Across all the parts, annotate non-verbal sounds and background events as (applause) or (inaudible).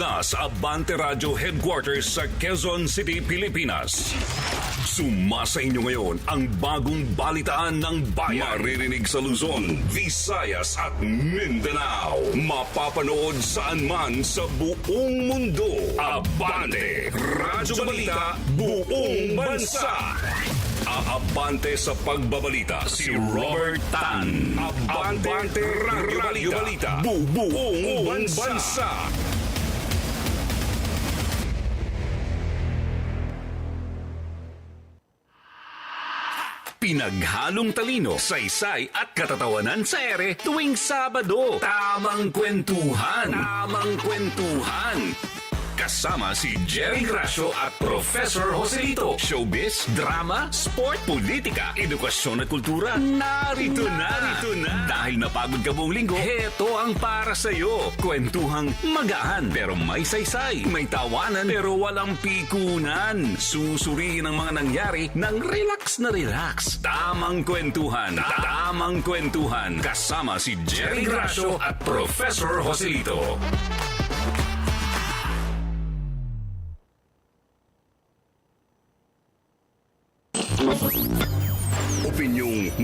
Mula sa Abante Radio Headquarters sa Quezon City, Pilipinas. Sumasa inyo ngayon ang bagong balitaan ng bayan. Maririnig sa Luzon, Visayas at Mindanao. Mapapanood saan man sa buong mundo. Abante Radyo Balita Buong Bansa. Aabante sa pagbabalita si Robert Tan. Abante, Radyo Balita, Bubuong Bansa. Pinaghalong talino, saysay at katatawanan sa ere tuwing Sabado. Tamang kwentuhan. Tamang kwentuhan. Kasama si Jerry Gracio at Professor Joselito. Showbiz, drama, sport, politika, edukasyon at kultura. Narito, na. Narito na. Dahil napagod ka buong linggo, heto ang para sa'yo. Kwentuhang magaan pero may saysay. May tawanan pero walang pikunan. Susuriin ang mga nangyari ng relax na relax. Tamang kwentuhan. Tamang kwentuhan. Kasama si Jerry Gracio at Professor Joselito.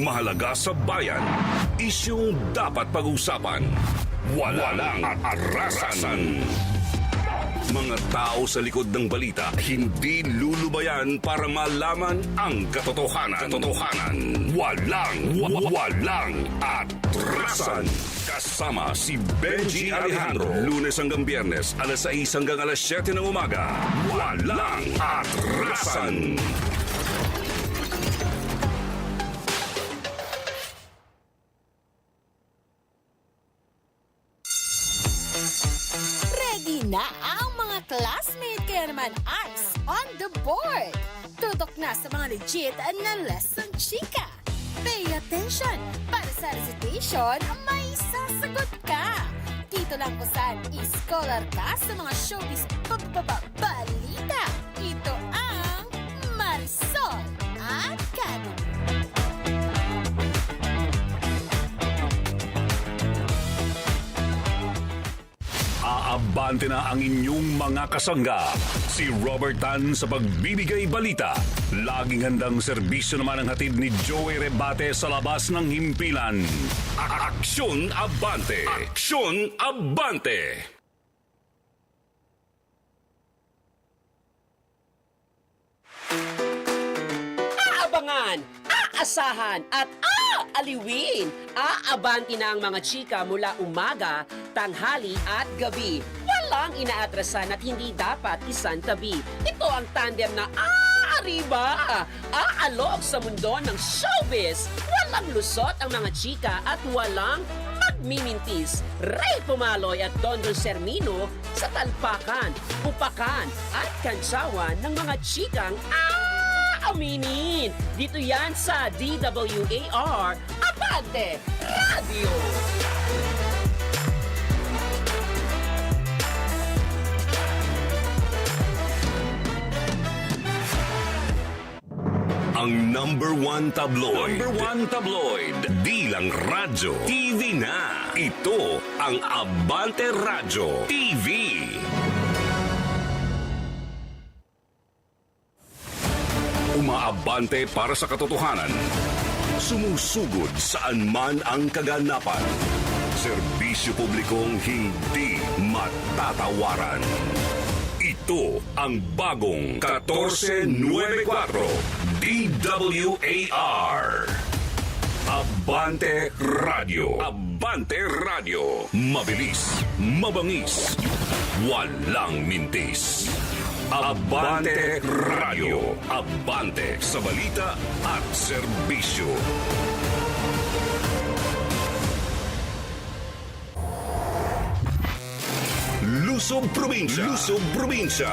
Mahalaga sa bayan. Isyong dapat pag-usapan. Walang atarasan. Mga tao sa likod ng balita hindi lulubayan para malaman ang katotohanan. Katotohanan. Walang, wa- walang atrasan. Kasama si Benji Alejandro. Lunes hanggang biyernes, alas 6 hanggang alas 7 ng umaga. Walang atrasan. Sa mga legit na lesson chika. Pay attention para sa recitation may sasagot ka. Dito lang kung saan scholar ka sa mga showbiz balita. Ito ang Marisol Academy. Aabante na ang inyong mga kasangga. Si Robert Tan sa pagbibigay balita. Laging handang serbisyo naman ang hatid ni Joey Rebate sa labas ng himpilan. Aksyon Abante! Aksyon Abante! aabangan, aasahan at aaliwin. Aabanti na ang mga chika mula umaga, tanghali at gabi. Walang inaatrasan at hindi dapat isang tabi. Ito ang tandem na aariba. Aalok sa mundo ng showbiz. Walang lusot ang mga chika at walang magmimintis. Ray Pumaloy at Don Don Sermino sa talpakan, upakan at kantsawan ng mga chikang aaminin. Dito yan sa DWAR Abante Radio. Ang number one tabloid. Number one tabloid. Di lang radyo. TV na. Ito ang Abante Radyo TV. Umaabante para sa katotohanan. Sumusugod saan man ang kaganapan. Serbisyo publikong hindi matatawaran. Ito ang bagong 1494 DWAR. Abante Radio. Abante Radio. Mabilis, mabangis, walang mintis. Abante Radio. Abante sa balita at serbisyo. Luzon Probinsya. Luzon Probinsya.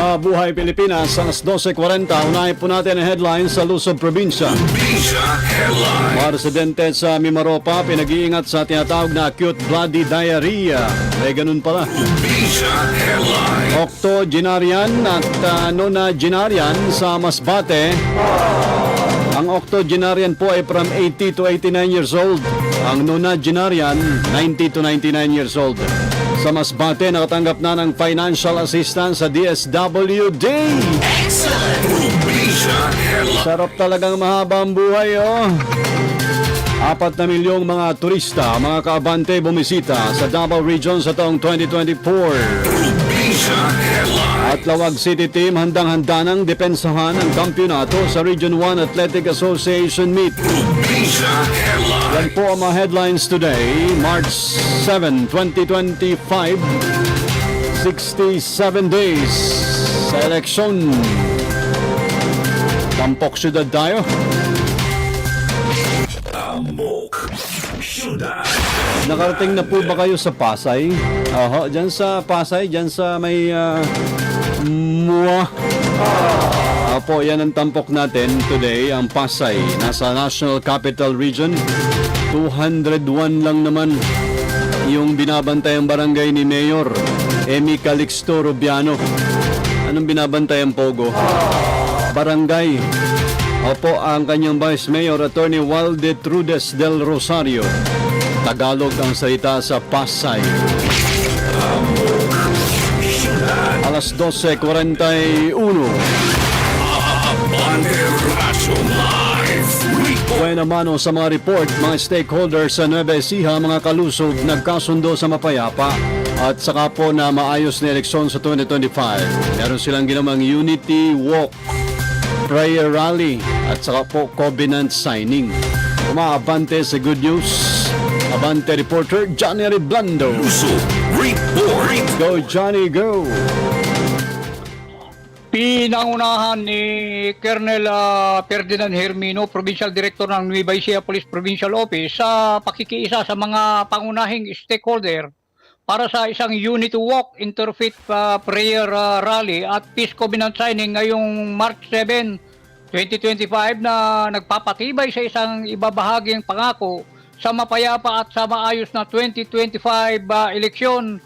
Mabuhay Pilipinas, alas 12.40. Unahin po natin ang headlines sa Luzon Probinsya. Headline. Mga sa Mimaropa, pinag-iingat sa tinatawag na acute bloody diarrhea. May ganun pala. Headline. Octogenarian at uh, nonagenarian sa Masbate. Ang octogenarian po ay from 80 to 89 years old. Ang nonagenarian, 90 to 99 years old. Sa Masbate, nakatanggap na ng financial assistance sa DSWD. Sarap talagang mahaba ang buhay, oh. Apat na milyong mga turista, mga kaabante bumisita sa Davao Region sa taong 2024. At Lawag City Team handang-handa ng depensahan ang kampyonato sa Region 1 Athletic Association Meet. Yan po ang mga headlines today, March 7, 2025. 67 days sa eleksyon. Tampok syudad tayo. Amok. Syudad. Nakarating na po ba kayo sa Pasay? Oho, dyan sa Pasay, dyan sa may uh, Mua. Apo, yan ang tampok natin today, ang Pasay. Nasa National Capital Region. 201 lang naman yung binabantay ang barangay ni Mayor Emi Calixto Rubiano. Anong binabantay ang Pogo? Barangay. Opo, ang kanyang Vice Mayor, Attorney Walde Trudes del Rosario. Tagalog ang salita sa Pasay. Alas 12.41. Banderazo Live. Report. Buena mano sa mga report, mga stakeholders sa Nueva Ecija, mga kalusog, nagkasundo sa mapayapa at saka po na maayos na eleksyon sa 2025. Meron silang ginamang Unity Walk, Prayer Rally at saka po Covenant Signing. Umaabante sa good news. Abante reporter Johnny Reblando. Report. Go Johnny, go! Pinangunahan ni Colonel ah, Ferdinand Hermino, Provincial Director ng Nueva Ecija Police Provincial Office sa pakikiisa sa mga pangunahing stakeholder para sa isang unity walk, interfaith ah, prayer ah, rally at peace covenant signing ngayong March 7, 2025 na nagpapatibay sa isang ibabahaging pangako sa mapayapa at sa maayos na 2025 ah, eleksyon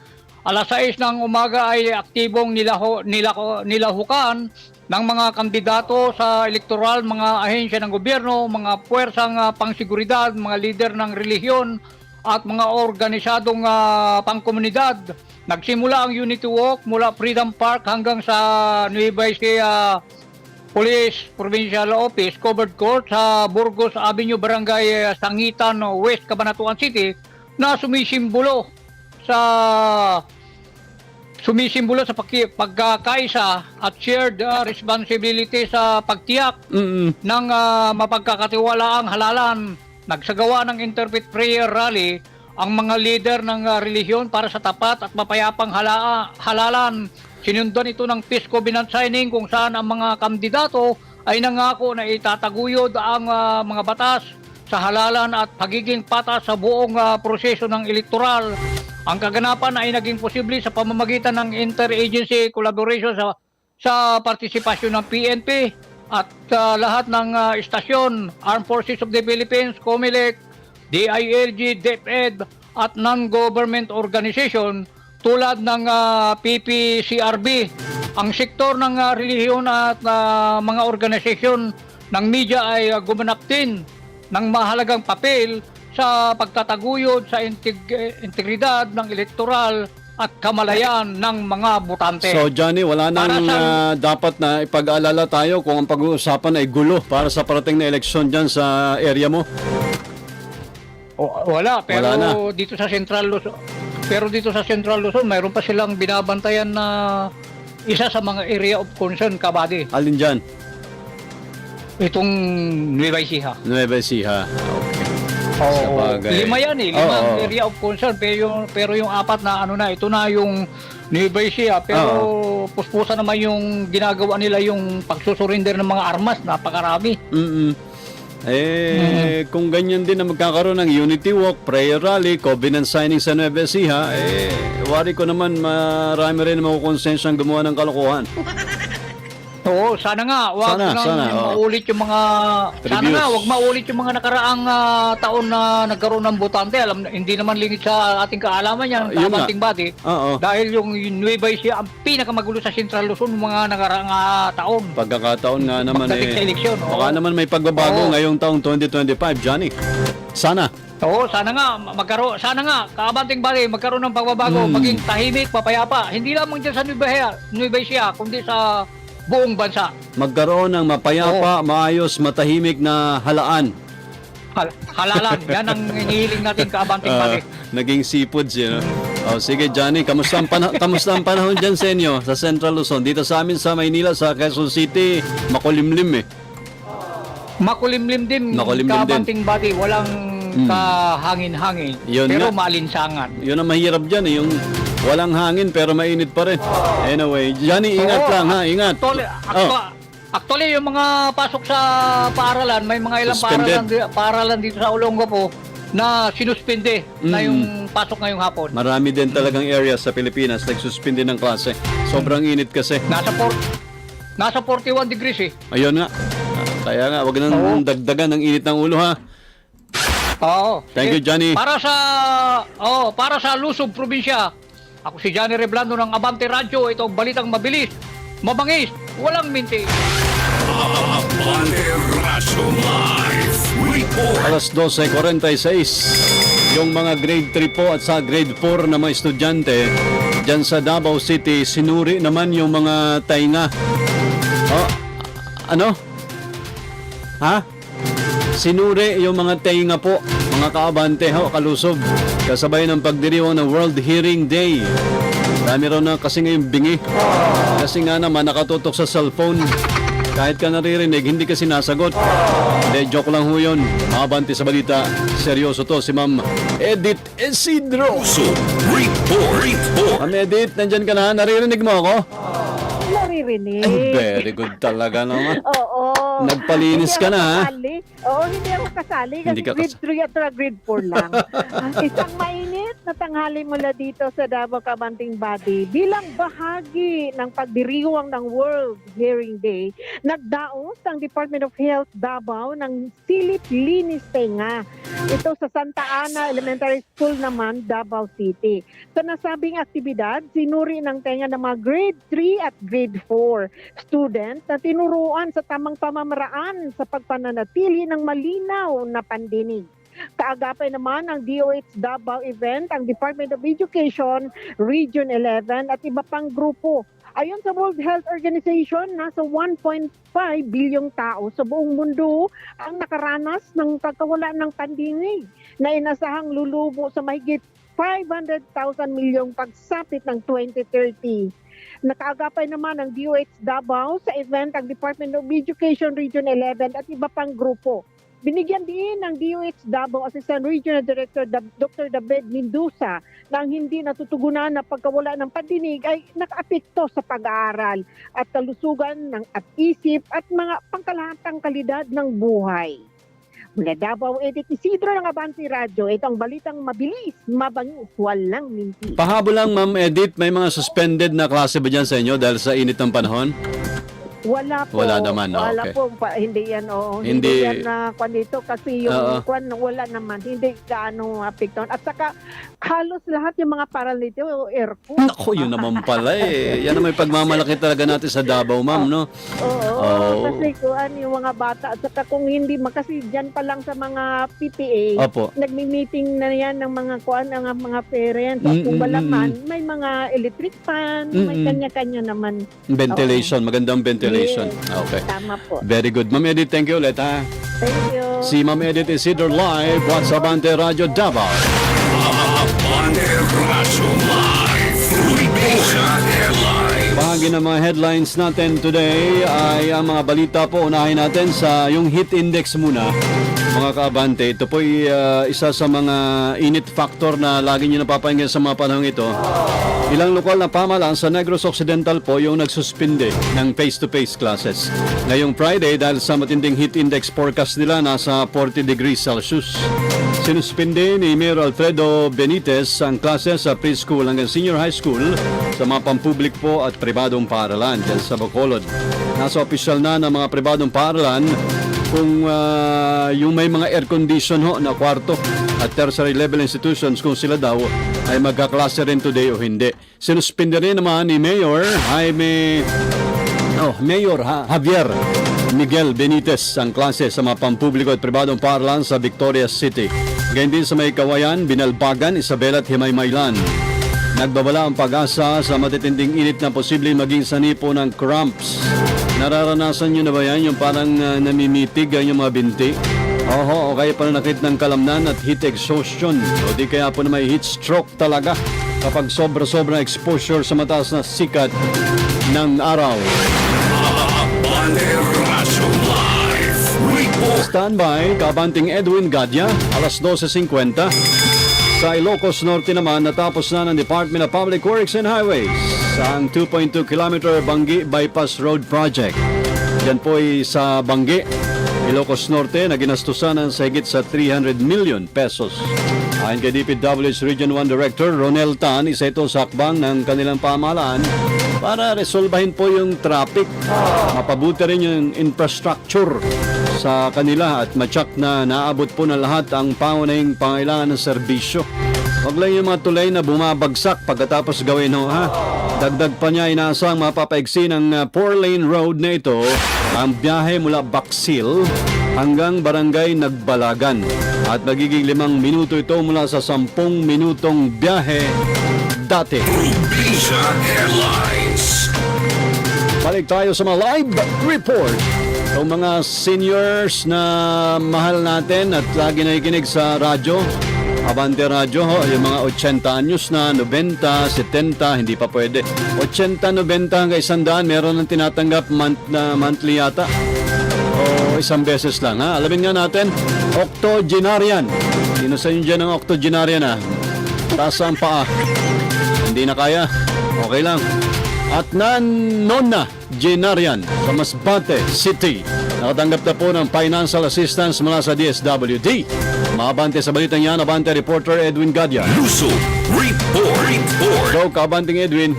Alas 6 ng umaga ay aktibong nilaho, nilaho, nilahukan ng mga kandidato sa elektoral, mga ahensya ng gobyerno, mga puwersang ah, pangseguridad, mga lider ng relihiyon at mga organisadong ah, pangkomunidad. Nagsimula ang Unity Walk mula Freedom Park hanggang sa Nueva Ecija Police Provincial Office Covered Court sa Burgos Avenue Barangay eh, Sangitan West Cabanatuan City na sumisimbolo sa sumisimbolo sa pagki- pagkakaisa at shared uh, responsibility sa pagtiyak Mm-mm. ng uh, mapagkakatiwalaang halalan. Nagsagawa ng Interfaith Prayer Rally ang mga leader ng uh, relihiyon para sa tapat at mapayapang hala- halalan. Sinundan ito ng Peace Covenant signing kung saan ang mga kandidato ay nangako na itataguyod ang uh, mga batas sa halalan at pagiging patas sa buong uh, proseso ng elektoral. Ang kaganapan ay naging posible sa pamamagitan ng interagency collaboration sa sa partisipasyon ng PNP at uh, lahat ng uh, istasyon, Armed Forces of the Philippines, COMELEC, DILG, DepEd at non-government organization tulad ng uh, PPCRB. Ang sektor ng uh, relihiyon at uh, mga organisasyon ng media ay uh, gumanap din ng mahalagang papel sa pagtataguyod sa integ- integridad ng elektoral at kamalayan ng mga botante. So Johnny, wala nang sa- ah, dapat na ipag-alala tayo kung ang pag-uusapan ay gulo para sa parating na eleksyon dyan sa area mo. O, wala, pero Wala na. dito sa Central Luzon, pero dito sa Central Luzon, mayroon pa silang binabantayan na isa sa mga area of concern, kabady. Alin dyan? Itong Nueva Ecija. Nueva Ecija. Okay. Oo. Sabagay. Lima yan eh, lima ang Oo. area of concern. Pero yung, pero yung apat na ano na, ito na yung Nueva Ecija. Pero puspusa naman yung ginagawa nila yung pagsusurinder ng mga armas, napakarami. Mm-mm. Eh, kung ganyan din na magkakaroon ng Unity Walk, Prayer Rally, Covenant Signing sa Nueva Ecija, eh, wari ko naman marami rin makukonsensyang gumawa ng kalokohan. (laughs) Oo, sana nga, wag Sana, nang sana, maulit yung mga sana Reviews. nga, wag maulit yung mga nakaraang ah, taon na nagkaroon ng botante. Alam hindi naman lingit sa ating kaalaman yan, Yun nga. kabanting body. Oo. Dahil yung Nueva Ecija ang pinakamagulo sa Central Luzon mga nakaraang ah, taon. Pagkakataon nga naman Pagdating sa eh, eleksyon, oo. baka naman may pagbabago Oo. ngayong taong 2025, Johnny. Sana. Oo, sana nga magkaroon, sana nga kabanting body magkaroon ng pagbabago, Hmm. maging tahimik, papayapa. Hindi lamang diyan sa Nueva Ecija, kundi sa buong bansa. Magkaroon ng mapayapa, maayos, matahimik na halaan. Hal- halalan, yan ang hinihiling natin kabanting Ah, body. naging seafoods yun. no? Oh, sige Johnny, kamusta ang, pana- kamusta ang panahon dyan sa inyo sa Central Luzon? Dito sa amin sa Maynila, sa Quezon City, makulimlim eh. Makulimlim din, Makulimlim din. kabanting body, walang Hmm. kahangin-hangin. Yun pero nga. maalinsangan. Yun ang mahirap dyan eh, yung walang hangin pero mainit pa rin. Anyway, Johnny, ingat Oo, lang ha, ingat. Actually, Oh, actua- actually, yung mga pasok sa paaralan, may mga ilang Suspended. paaralan, di- paaralan dito sa Olongapo na sinuspende na Mm. yung pasok ngayong hapon. marami din talagang areas sa Pilipinas nagsuspindi ng klase. Sobrang init kasi. Nasa, por- nasa 41 degrees eh. Ayun nga. Ah, Kaya nga, wag nang dagdagan ng init ng ulo ha. Oo. Thank you, Eh, Johnny. Para sa oh, para sa Luzon probinsya. Ako si Johnny Reblando ng Abante Radio. Ito ang balitang mabilis, mabangis, walang minti. Abante Rasyo Live Report. Alas 12.46. Yung mga grade 3 po at sa grade 4 na mga estudyante dyan sa Davao City, sinuri naman yung mga tainga. Oh, ano? Ha? Sinuri yung mga tainga po, mga kaabante ho, kalusob. Kasabay ng pagdiriwang ng World Hearing Day. Dami raw na kasi ngayon bingi. Kasi nga naman nakatutok sa cellphone. Kahit ka naririnig, hindi ka sinasagot. Hindi, joke lang ho yun. Mabante sa balita. Seryoso to si Ma'am Edith Isidro. So, report, report. Ma'am Edith, nandyan ka na? Naririnig mo ako? Naririnig. Ay, very good talaga naman. (laughs) Oo. (laughs) Nagpalinis ka na, ha? kasali. Oo, hindi ako kasali kasi Hindi ka grade kas- 3 at grade 4 lang. (laughs) Isang mainit na tanghali mula dito sa Davao Kabanting Body bilang bahagi ng pagdiriwang ng World Hearing Day, nagdaos ang Department of Health Davao ng Silip Linis Tenga. Ito sa Santa Ana Elementary School naman, Davao City. Sa nasabing aktibidad, sinuri ng tenga ng mga grade 3 at grade 4 student na tinuruan sa tamang pamamaraan sa pagpananatili ng malinaw na pandinig. Kaagapay naman ng DOH Davao event ang Department of Education, Region 11 at iba pang grupo. Ayon sa World Health Organization, nasa 1.5 bilyong tao sa buong mundo ang nakaranas ng pagkawala ng pandinig na inasahang lulubo sa mahigit 500,000 milyong pagsapit ng 2030. Nakaagapay naman ang DOH Davao sa event ang Department of Education Region 11 at iba pang grupo. Binigyan din ng DOH Davao Assistant Regional Director Dr. David Mendoza na hindi natutugunan na pagkawala ng pandinig ay nakaapekto sa pag-aaral at kalusugan ng at isip at mga pangkalahatang kalidad ng buhay. Mula Davao, Edith Isidro ng Abanti Radio. Ito ang balitang mabilis, mabangis, walang minti. Pahabol lang, Ma'am Edith, may mga suspended na klase ba dyan sa inyo dahil sa init ng panahon? Wala po. Wala naman, oh, Wala okay. po. Pa, hindi yan, oo. Hindi- Hindi, yan na kwan dito kasi yung Oo. kwan wala naman. Hindi gaano apekton. At saka halos lahat yung mga paralito aircon. Nako, yun naman pala eh. Yan ang may pagmamalaki talaga natin sa Davao, Ma'am, no? Oo. Oo. Kasi kuan yung mga bata. At saka kung hindi, kasi dyan pa lang sa mga PTA, Opo. nagmi-meeting na yan ng mga kuan ng mga parents. At kung wala man, may mga electric fan, may kanya-kanya naman. Ventilation, magandang ventilation. Yes. Okay. Tama po. Very good. Ma'am Edith, thank you ulit, ha? Thank you. Si Ma'am Edith Isidro Live, What's Abante Radio Davao. Bahagi ng mga headlines natin today ay ang mga balita po. Unahin natin sa yung heat index muna. Mga kaabante, ito po isa sa mga init factor na lagi nyo napapahinggan sa mga panahon ito. Ilang lokal na pamalaan sa Negros Occidental po yung nagsuspinde ng face-to-face classes. Ngayong Friday dahil sa matinding heat index forecast nila nasa 40 degrees Celsius. Sinuspinde ni Mayor Alfredo Benitez ang klase sa preschool hanggang senior high school sa mga pampublik po at pribadong paaralan dyan sa Bacolod. Nasa opisyal na ng mga pribadong paaralan kung ah, yung may mga air condition ho na kwarto at tertiary level institutions kung sila daw ay magkaklase rin today o hindi. Sinuspinde rin naman ni Mayor Jaime Oh, Mayor ha, Javier Miguel Benitez ang klase sa mga pampubliko at pribadong paaralan sa Victoria City. Gayun din sa may kawayan, Binalbagan, Isabela at Himaymaylan. Nagbabala ang pag-asa sa matitinding init na posibleng maging sanipo ng cramps. Nararanasan nyo na ba yan? Yung parang uh, namimitig ang yung mga binti? Oho, o kaya pananakit ng kalamnan at heat exhaustion. O di kaya po na may heat stroke talaga kapag sobra-sobra exposure sa mataas na sikat ng araw. Standby, Kabanting Edwin Gadya, alas 12.50. Sa Ilocos Norte naman, natapos na ng Department of Public Works and Highways ang 2.2 km Banggi Bypass Road Project. Yan po ay sa Banggi, Ilocos Norte na ginastusan ng higit sa 300 million pesos. Ayon kay DPW's Region 1 Director Ronel Tan, isa ito sa hakbang ng kanilang pamahalaan para resolbahin po yung traffic, mapabuti rin yung infrastructure sa kanila at matyak na naabot po na lahat ang pangunahing pangailangan ng serbisyo. Huwag lang yung mga tulay na bumabagsak pagkatapos gawin ho ha. Dagdag pa niya inaasang mapapaigsi ng 4-lane road na ito ang biyahe mula Baksil hanggang Barangay Nagbalagan. At magiging limang minuto ito mula sa sampung minutong biyahe dati. Balik tayo sa mga live report. Yung mga seniors na mahal natin at lagi nakikinig sa radyo, Abante Radyo, ho, yung mga 80 anyos na, 90, 70, hindi pa pwede. 80, 90 hanggang 100, meron ng tinatanggap month, na monthly yata. O isang beses lang, ha? Alamin nga natin, octogenarian. Sino sa inyo dyan ang octogenarian, ha? Taas ang paa. Hindi na kaya? Okay lang. At Nona Genarian sa Masbate City. Nakatanggap na po ng financial assistance mula sa DSWD. Maabante sa balitang yan, abante reporter Edwin Gadya. Luso Report. Report. So, kabanting Edwin,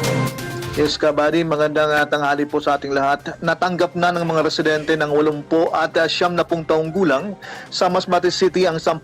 Yes, kabady, magandang uh, tanghali po sa ating lahat. Natanggap na ng mga residente ng 80 at uh, siyam na pong taong gulang sa Masbate City ang 10,000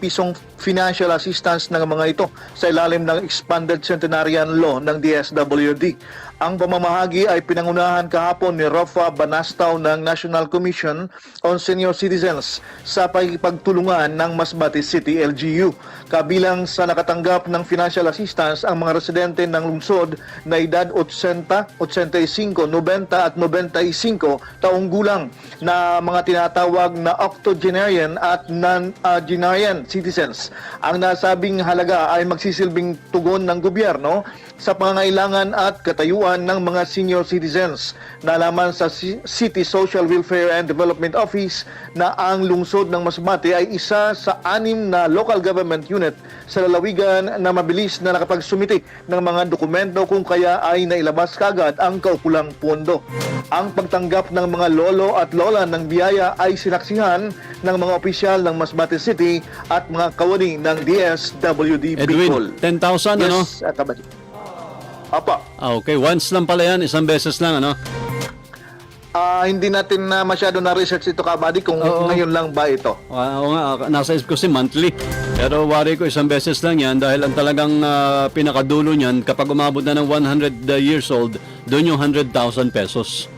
pisong financial assistance ng mga ito sa ilalim ng Expanded Centenarian Law ng DSWD. Ang pamamahagi ay pinangunahan kahapon ni Rafa Banastaw ng National Commission on Senior Citizens sa pagtulungan ng Masbate City LGU. Kabilang sa nakatanggap ng financial assistance ang mga residente ng lungsod na edad 80, 85, 90 at 95 taong gulang na mga tinatawag na octogenarian at non-genarian citizens. Ang nasabing halaga ay magsisilbing tugon ng gobyerno sa pangangailangan at katayuan ng mga senior citizens. Nalaman sa City Social Welfare and Development Office na ang lungsod ng Masbate ay isa sa anim na local government unit sa lalawigan na mabilis na nakapagsumiti ng mga dokumento kung kaya ay nailabas kagad ang kaukulang pondo. Ang pagtanggap ng mga lolo at lola ng biyaya ay sinaksihan ng mga opisyal ng Masbate City at mga kawani ng DSWD Bicol. Edwin, 10,000 ano? Yes, uh, kabady. Apa, Ah, okay, once lang pala yan, isang beses lang ano? ah, hindi natin na masyado na research ito kabady kung Oo. ngayon lang ba ito. Ah, Oo nga, ah, nasa isip ko si monthly. Pero wari ko isang beses lang yan dahil ang talagang ah, pinakadulo niyan kapag umabot na ng 100 years old, doon yung 100,000 pesos.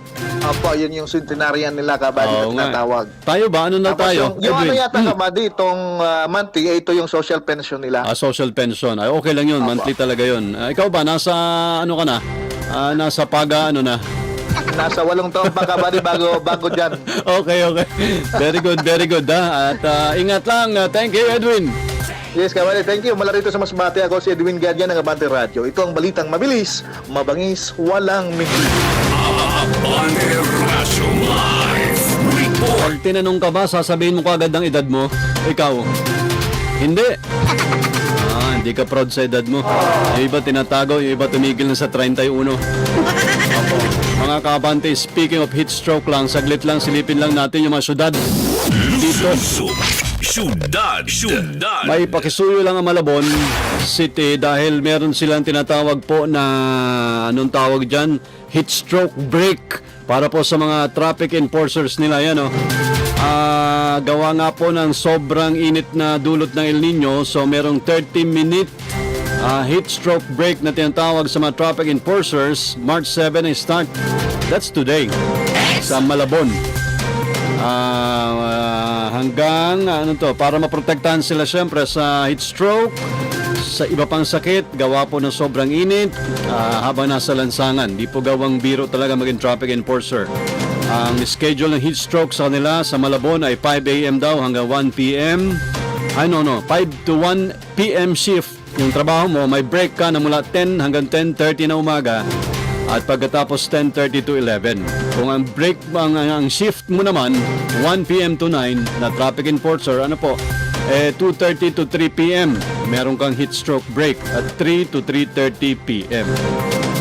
Apa, yun yung centenarian nila kabady Oo na tinatawag. Tayo ba? Ano na Tapos tayo? Yung, yung ano yata kabady, itong ah, monthly, eh, ito yung social pension nila. Ah, social pension. Ay, okay lang yun. Monthly talaga yun. Ah, ikaw ba? Nasa, ano ka na? Ah, nasa paga, ano na? Nasa walong taon pa kabady bago, bago dyan. (laughs) Okay, okay. Very good, very good. Ha? At ah, ingat lang. Ah, thank you, Edwin. Yes, kabady, thank you. Mula rito sa Masbate, ako si Edwin Gadyan ng Abante Radio. Ito ang balitang mabilis, mabangis, walang migli. Paneraso Live Report. tinanong ka ba, sasabihin mo kagad ang edad mo? Ikaw? Hindi. Ah, hindi ka proud sa edad mo. Yung iba tinatago, yung iba tumigil na sa 31. Opo. Mga kabante, speaking of heat stroke lang, saglit lang, silipin lang natin yung mga syudad. Dito. Syudad. Syudad. may pakisuyo lang ang Malabon City dahil meron silang tinatawag po na anong tawag dyan? Heat stroke break para po sa mga traffic enforcers nila. Yan oh. Ah, gawa nga po ng sobrang init na dulot ng El Nino so merong 30 minute ah, heat stroke break na tinatawag sa mga traffic enforcers. March 7 ay start. That's today. Sa Malabon. Ah, ah, hanggang ano to para maprotektahan sila syempre sa heat stroke sa iba pang sakit gawa po ng sobrang init ah, habang nasa lansangan di po gawang biro talaga maging traffic enforcer ang schedule ng heat stroke sa kanila sa Malabon ay 5 a.m. daw hanggang 1 p.m. Ay no no 5 to 1 p.m. shift yung trabaho mo may break ka na mula 10 hanggang 10.30 na umaga at pagkatapos 10.30 to 11. Kung ang break, ang, ang shift mo naman, 1 p.m. to 9 na traffic enforcer, ano po, eh, 2.30 to 3 p.m. Meron kang heat stroke break at 3 to 3.30 p.m.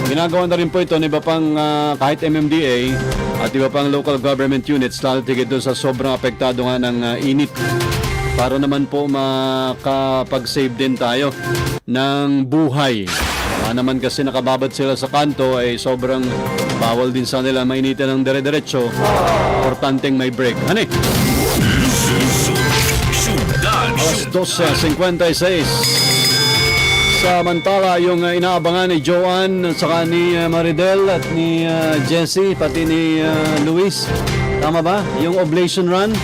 Ginagawa na rin po ito ng iba pang ah, kahit MMDA at iba pang local government units lalo tigit doon sa sobrang apektado nga ng ah, init para naman po makapag-save din tayo ng buhay. Baka naman kasi nakababad sila sa kanto ay sobrang bawal din sa nila mainitan ng dire-diretso. Importanteng may break. Hani? Luso. 12.56. Samantala, yung uh, inaabangan ni Joanne saka ni uh, Maridel at ni uh, Jessie, pati ni Luis. Tama ba? Yung oblation run?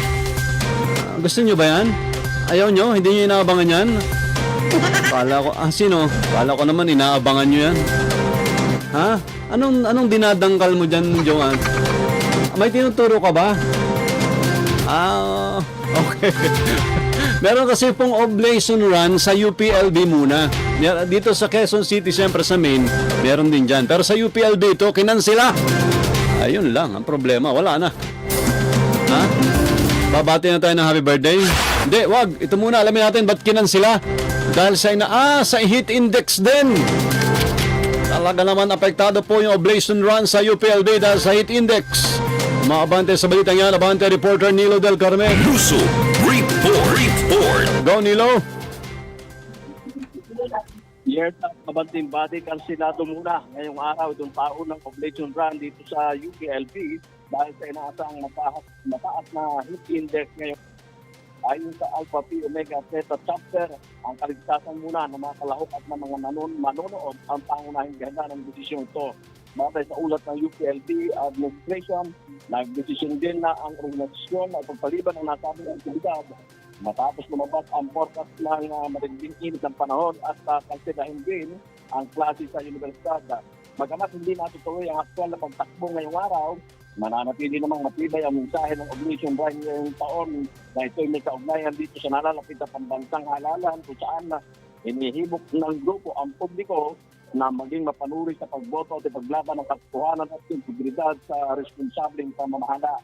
Ah, gusto nyo ba yan? Ayaw nyo? Hindi nyo inaabangan yan? Kala ko, ah sino? Kala ko naman inaabangan nyo yan. Ha? Anong, anong dinadangkal mo dyan, Joanne? May tinuturo ka ba? Ah, (laughs) okay. Meron kasi pong oblation run sa UPLB muna. Dito sa Quezon City, siyempre sa main, meron din dyan. Pero sa UPLB ito, kinansila. Ayun lang, ang problema, wala na. Ha? Babati na tayo ng happy birthday? Hindi, wag. Ito muna, alamin natin ba't kinansila. Dahil sa ina, ah, sa heat index din. Talaga naman apektado po yung oblation run sa UPLB dahil sa heat index. Mga sa balitang yan, abante reporter Nilo Del Carmen. Luso. Report. Report. Go Nilo! Yes, kabanting body kansilado muna ngayong araw itong taon ng population run dito sa UPLB dahil sa inaasang mataas, mataas na heat index ngayon. Ayon sa Alpha P Omega Theta chapter, ang kaligtasan muna ng mga kalahok at ng mga nanon, manonood ang pangunahing ganda ng desisyon ito. Batay sa ulat ng UPLB administration, nagdesisyon din na ang organisasyon ay pagpaliban ng nasabing aktibidad matapos lumabas ang forecast ng uh, matinding init ng panahon at uh, kansidahin din ang klase sa universidad. Magamat hindi natutuloy ang aktual na pagtakbo ngayong araw, mananatili namang matibay ang mensahe ng Operation Brian ngayong taon na ito may kaugnayan dito sa nalalapit na pambansang halalan kung saan na inihibok ng grupo ang publiko na maging mapanuri sa pagboto at paglaban ng katotohanan at integridad sa responsableng pamamahala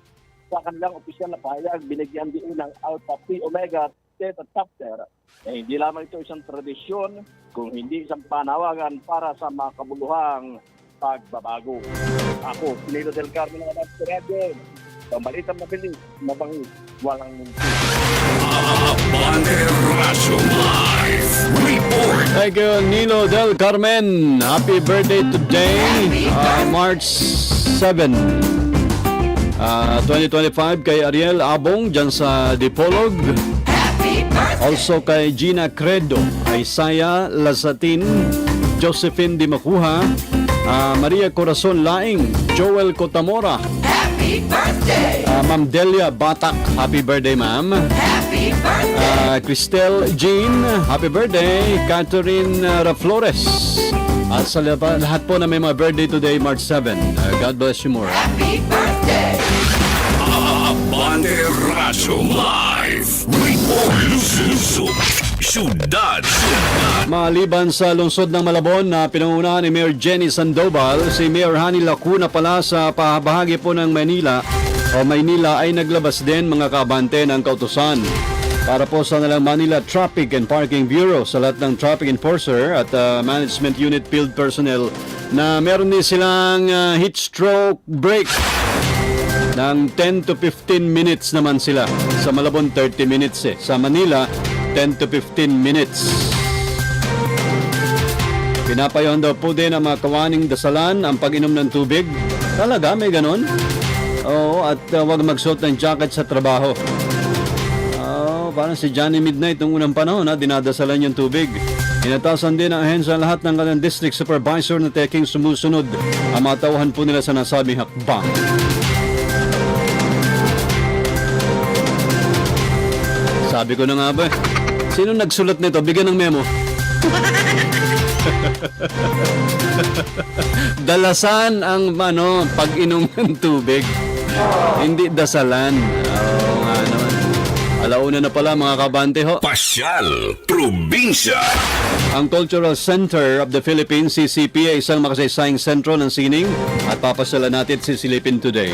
sa kanilang opisyal na pahayag, binigyan din ng Alpha P Omega Theta Chapter. Eh, hindi lamang ito isang tradisyon, kung hindi isang panawagan para sa makabuluhang pagbabago. Ako, Nilo Del Carmen ng Anak Radio. Pambalitang mabilis, mabangis, walang munti. Abante Rasyo Live. Report. Thank you Nilo Del Carmen. Happy birthday today, uh, March 7. Uh, 2025 kay Ariel Abong dyan sa Dipolog. Also kay Gina Credo, Isaiah Lasatin, Josephine Di Makuha, ah, Maria Corazon Laing, Joel Cotamora, Ah, Ma'am Delia Batak, happy birthday ma'am. Happy birthday. Cristel Jean, happy birthday. Catherine uh, Raflores. At sa lahat po na may mga birthday today, March 7. Uh, God bless you more. Abante Rasyo Live. Report. Luso. Syudad. Maliban sa lungsod ng Malabon na pinangunahan ni Mayor Jenny Sandoval, si Mayor Hani Lacuna pala sa pahabahagi po ng Manila o Maynila ay naglabas din mga kabante ng kautusan para po sa nalang Manila Traffic and Parking Bureau sa lahat ng traffic enforcer at uh, management unit field personnel na meron din silang uh, heat stroke break ng 10 to 15 minutes naman sila. Sa Malabon, 30 minutes eh. Sa Manila, 10 to 15 minutes. Pinapayahan daw po din ang mga kawaning dasalan ang pag-inom ng tubig. Talaga, may ganon? Oo, at uh, huwag magsuot ng jacket sa trabaho. Oo, parang si Johnny Midnight nung unang panahon, ha, dinadasalan yung tubig. Inatasan din ang ahensya lahat ng kanilang district supervisor na teking sumusunod ang mga tauhan po nila sa nasabing hakbang. Sabi ko na nga ba, eh, sino nagsulat nito? Bigyan ng memo. (laughs) Dalasan ang ano, pag-inom ng tubig. Hindi dasalan. Oo nga naman. Alauna na pala mga kabante ho. Pasyal, probinsya. Ang Cultural Center of the Philippines, CCP, ay isang makasaysayang sentro ng sining at papasala natin sisilipin today.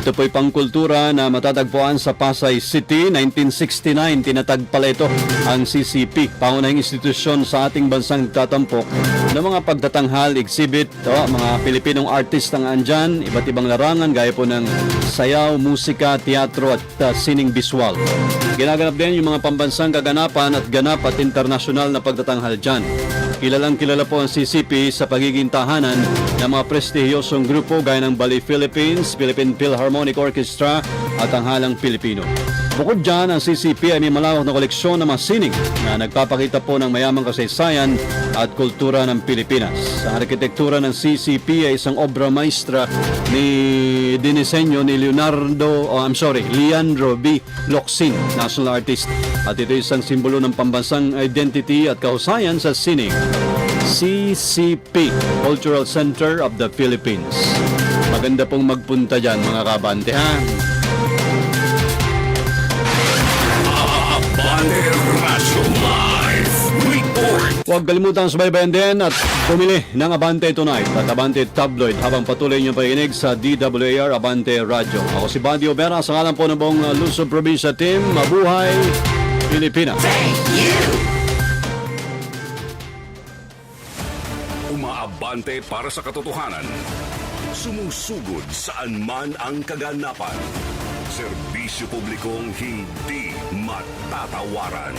Ito po'y pangkultura na matatagpuan sa Pasay City, 1969. Tinatag pala ito ang CCP, pangunahing institusyon sa ating bansang tatampok ng mga pagtatanghal, exhibit, o, mga Pilipinong artist ang andyan, iba't ibang larangan gaya po ng sayaw, musika, teatro at uh, sining visual. Ginaganap din yung mga pambansang kaganapan at ganap at internasyonal na pagtatanghal dyan. Kilalang kilala po ang CCP sa pagiging tahanan ng mga prestihiyosong grupo gaya ng Bali Philippines, Philippine Philharmonic Orchestra at ang Halang Pilipino. Bukod dyan, ang CCP ay may malawak na koleksyon ng mga sining na nagpapakita po ng mayamang kasaysayan at kultura ng Pilipinas. Ang arkitektura ng CCP ay isang obra maestra ni dinisenyo ni Leonardo, oh, I'm sorry, Leandro B. Locsin, national artist. At ito isang simbolo ng pambansang identity at kahusayan sa sining. CCP, Cultural Center of the Philippines. Maganda pong magpunta dyan mga kabante ha. Huwag kalimutan subaybayan din at bumili ng Abante Tonight at Abante Tabloid habang patuloy niyong pakikinig sa DWAR Abante Radio. Ako si Bandi Obera sa ngalan po ng buong uh, Luzon Provincia Team. Mabuhay Pilipinas! Umaabante para sa katotohanan. Sumusugod saan man ang kaganapan. Serbisyo publikong hindi matatawaran.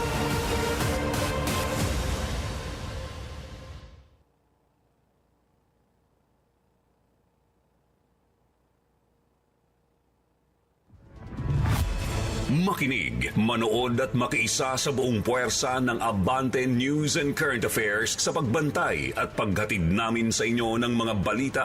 Makinig, manood at makiisa sa buong puwersa ng Abante News and Current Affairs sa pagbantay at paghatid namin sa inyo ng mga balita